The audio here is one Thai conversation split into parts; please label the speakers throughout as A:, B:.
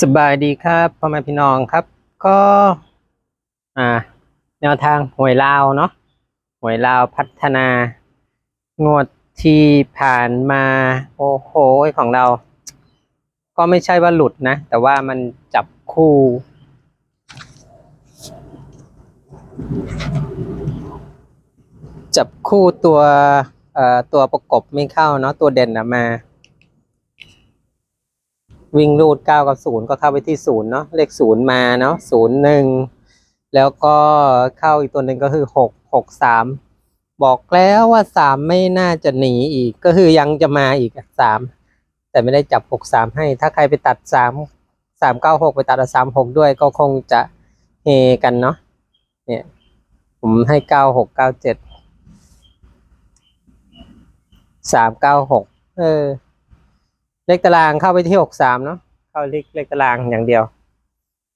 A: สบายดีครับพ่อแม่พี่น้องครับ ก็อ่าแนวทางหวยลาวเนาะหวยลาวพัฒนางวดที่ผ่านมาโอ้โหของเรา ก็ไม่ใช่ว่าหลุดนะ แต่ว่ามันจับคู่ จับคู่ตัวเอ่อตัวประกบไม่เข้าเนาะตัวเด่นนะมา วิ่งรูดเก้ากับศูนย์ก็เข้าไปที่ศูนย์เนาะเลขศูนย์มาเนาะศูนย์หนึ่งแล้วก็เข้าอีกตัวหนึ่งก็คือหกหกสามบอกแล้วว่าสามไม่น่าจะหนีอีกก็คือยังจะมาอีกสามแต่ไม่ได้จับหกสามให้ ถ้าใครไปตัดสามสามเก้าหกไปตัดสามหกด้วยก็คงจะเฮกันเนาะเนี่ยผมให้เก้าหกเก้าเจ็ดสามเก้าหกเออ เลขตารางเข้าไปที่หกสามเนาะเข้าเลขเลขตารางอย่างเดียว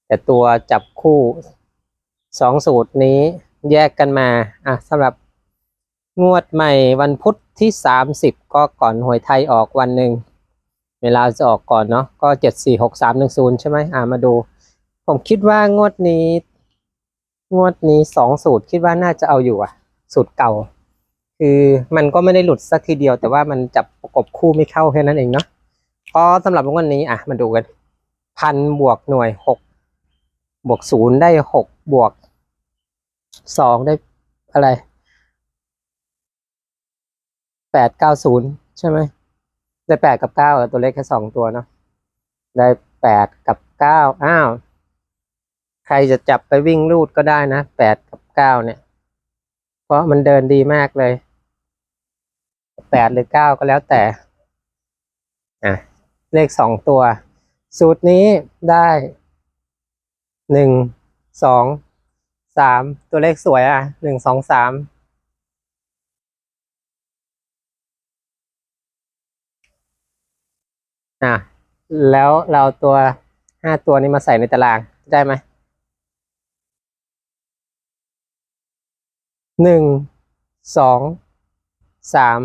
A: แต่ตัวจับคู่สองสูตรนี้แยกกันมาอะสำหรับงวดใหม่วันพุธที่สามสิบก็ก่อนหวยไทยออกวันหนึ่งเวลาจะออกก่อนเนาะก็เจ็ดสี่หกสามหนึ่งศูนย์ใช่ไหมอ่ามาดู ผมคิดว่างวดนี้ งวดนี้สองสูตรคิดว่าน่าจะเอาอยู่อะ สูตรเก่า คือมันก็ไม่ได้หลุดสักทีเดียว แต่ว่ามันจับประกบคู่ไม่เข้าแค่นั้นเองเนาะ ก็สำหรับวันนี้อะมาดูกันพันบวกหน่วยหกบวกศูนย์ได้หกบวกสองได้อะไรแปดเก้าศูนย์ใช่ไหมได้แปดกับเก้าตัวเลขแค่สองตัวเนาะได้แปดกับเก้าอ้าวใครจะจับไปวิ่งรูดก็ได้นะแปดกับเก้าเนี่ย เพราะมันเดินดีมากเลยแปดหรือเก้าก็แล้วแต่อะ เลขสองตัว สูตรนี้ได้หนึ่งสองสามตัวเลขสวยอะหนึ่งสองสามอะแล้วเราตัวห้าตัวนี้มาใส่ในตารางได้ไหมหนึ่งสองสาม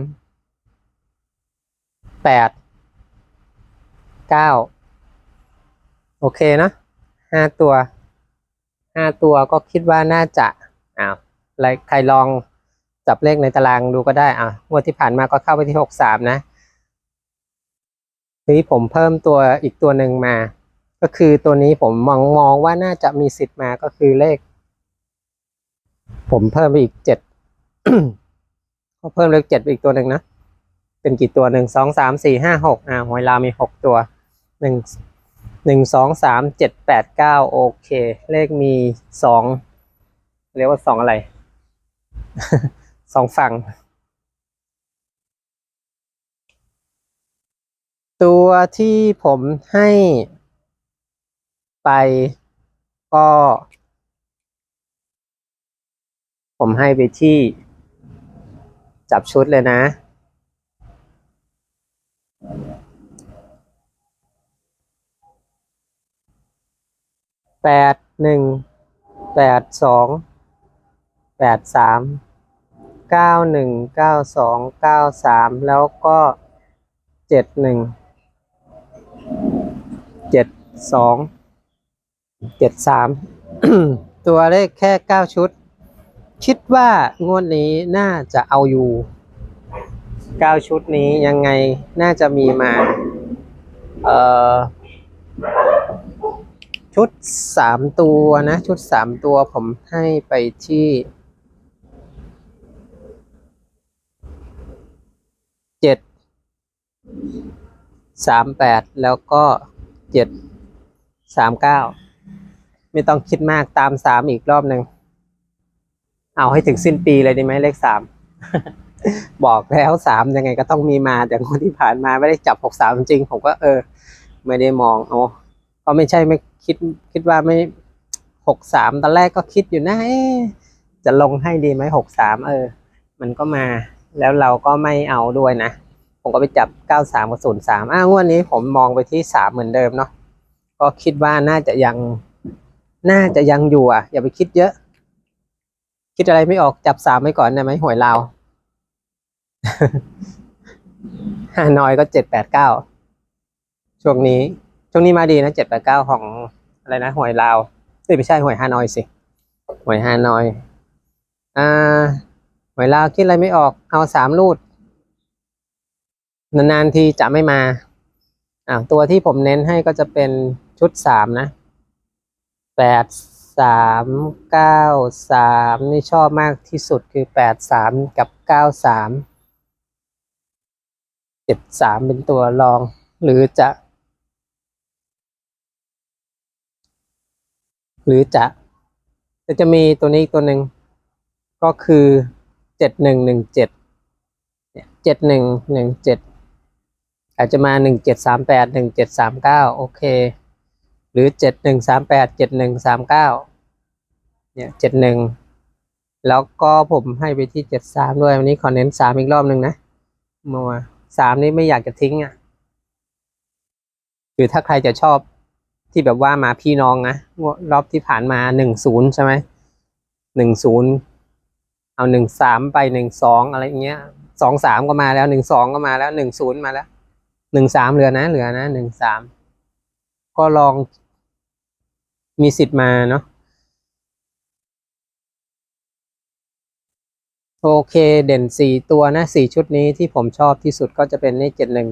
A: แปด เก้าโอเคนะห้าตัวห้าตัวก็คิดว่าน่าจะอ้าวใครลองจับเลขในตารางดูก็ได้อะงวดที่ผ่านมาก็เข้าไปที่หกสามนะทีนี้ผมเพิ่มตัวอีกตัวหนึ่งมา ก็คือตัวนี้ผมมองมองว่าน่าจะมีสิทธิ์มาก็คือเลข ผมเพิ่มไปอีกเจ็ดก็เพิ่มเลขเจ็ดไปอีกตัวหนึ่งนะเป็นกี่ตัวหนึ่งสองสามสี่ห้าหกอ่าหวยลามีหกตัว หนึ่งหนึ่งสองสามเจ็ดแปดเก้าโอเค เลขมีสองเรียกว่าสองอะไรสองฝั่ง ตัวที่ผมให้ไปก็ ผมให้ไปที่จับชุดเลยนะ แปดหนึ่งแปดสองแปดสามเก้าหนึ่งเก้าสองเก้าสามแล้วก็เจ็ดหนึ่งเจ็ดสองเจ็ดสามตัวเลขแค่เก้าชุด คิดว่างวดนี้น่าจะเอาอยู่เก้าชุดนี้ยังไงน่าจะมีมา เอ่อ ชุดสามตัวนะ ชุดสามตัวผมให้ไปที่เจ็ดสามแปดแล้วก็เจ็ดสามเก้าไม่ต้องคิดมากตามสามอีกรอบหนึ่งเอาให้ถึงสิ้นปีเลยดีไหมเลขสามบอกแล้วสามยังไงก็ต้องมีมาแต่คนที่ผ่านมาไม่ได้จับหกสามจริง ผมก็เออ ไม่ได้มองโอ้ก็ไม่ใช่ไม่ คิดคิดว่าไม่หกสามตอนแรกก็คิดอยู่นะจะลงให้ดีไหมหกสามเออ มันก็มา แล้วเราก็ไม่เอาด้วยนะ ผมก็ไปจับเก้าสามกับศูนย์สามอ้าวงวดนี้ผมมองไปที่สามเหมือนเดิมเนาะก็คิดว่าน่าจะยังน่าจะยังอยู่อะ อย่าไปคิดเยอะ คิดอะไรไม่ออกจับสามไว้ก่อนได้ไหมหวยลาฮานอยก็เจ็ดแปดเก้าช่วงนี้ ช่วงนี้มาดีนะเจ็ดแปดเก้าของ อะไรนะหวยลาวเอ้ยไม่ใช่หวยฮานอยสิหวยฮานอย อ่าหวยลาวคิดอะไรไม่ออกเอาสามรูดนานๆทีจะไม่มาอ่าตัวที่ผมเน้นให้ก็จะเป็นชุดสามนะแปดสามเก้าสามนี่ชอบมากที่สุดคือแปดสามกับเก้าสามเจ็ดสามเป็นตัวรอง หรือจะ หรือจะแต่จะมีตัวนี้อีกตัวหนึ่งก็คือเจ็ดหนึ่งหนึ่งเจ็ดเจ็ดหนึ่งหนึ่งเจ็ดอาจจะมาหนึ่งเจ็ดสามแปดหนึ่งเจ็ดสามเก้าโอเค หรือเจ็ดหนึ่งสามแปดเจ็ดหนึ่งสามเก้าเนี่ยเจ็ดหนึ่งแล้วก็ผมให้ไปที่เจ็ดสามด้วยวันนี้ขอเน้นสามอีกรอบหนึ่งนะมัวสามนี่ไม่อยากจะทิ้งอะหรือถ้าใครจะชอบ ที่แบบว่ามาพี่น้องนะรอบที่ผ่านมาหนึ่งศูนย์ใช่ไหมหนึ่งศูนย์เอาหนึ่งสามไปหนึ่งสองอะไรเงี้ยสองสามก็มาแล้วหนึ่งสองก็มาแล้วหนึ่งศูนย์มาแล้วหนึ่งสามเหลือนะเหลือนะหนึ่งสามก็ลองมีสิทธิ์มาเนาะโอเค เด่นสี่ตัวนะสี่ชุดนี้ที่ผมชอบที่สุดก็จะเป็นนี่เจ็ดหนึ่ง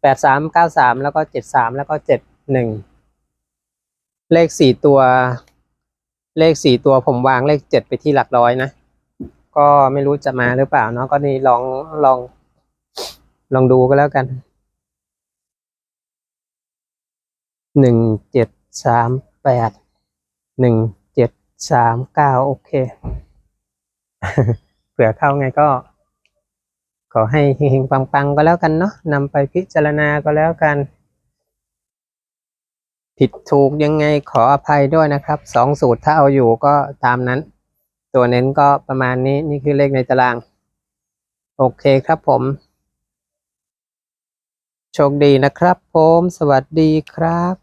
A: แปดสามเก้าสามแล้วก็เจ็ดสามแล้วก็เจ็ดหนึ่ง เลขสี่ตัว เลขสี่ตัวผมวางเลขเจ็ดไปที่หลักร้อยนะ ก็ไม่รู้จะมาหรือเปล่าเนาะก็นี่ลองลอง ลองดูก็แล้วกันหนึ่งเจ็ดสามแปดหนึ่งเจ็ดสามเก้าโอเค เผื่อเข้าไงก็ ขอให้เฮงๆปังๆ ก็แล้วกันเนาะนำไปพิจารณาก็แล้วกัน ผิดถูกยังไงขออภัยด้วยนะครับสองสูตรถ้าเอาอยู่ก็ตามนั้น ตัวเน้นก็ประมาณนี้นี่คือเลขในตาราง โอเคครับผม โชคดีนะครับผม สวัสดีครับ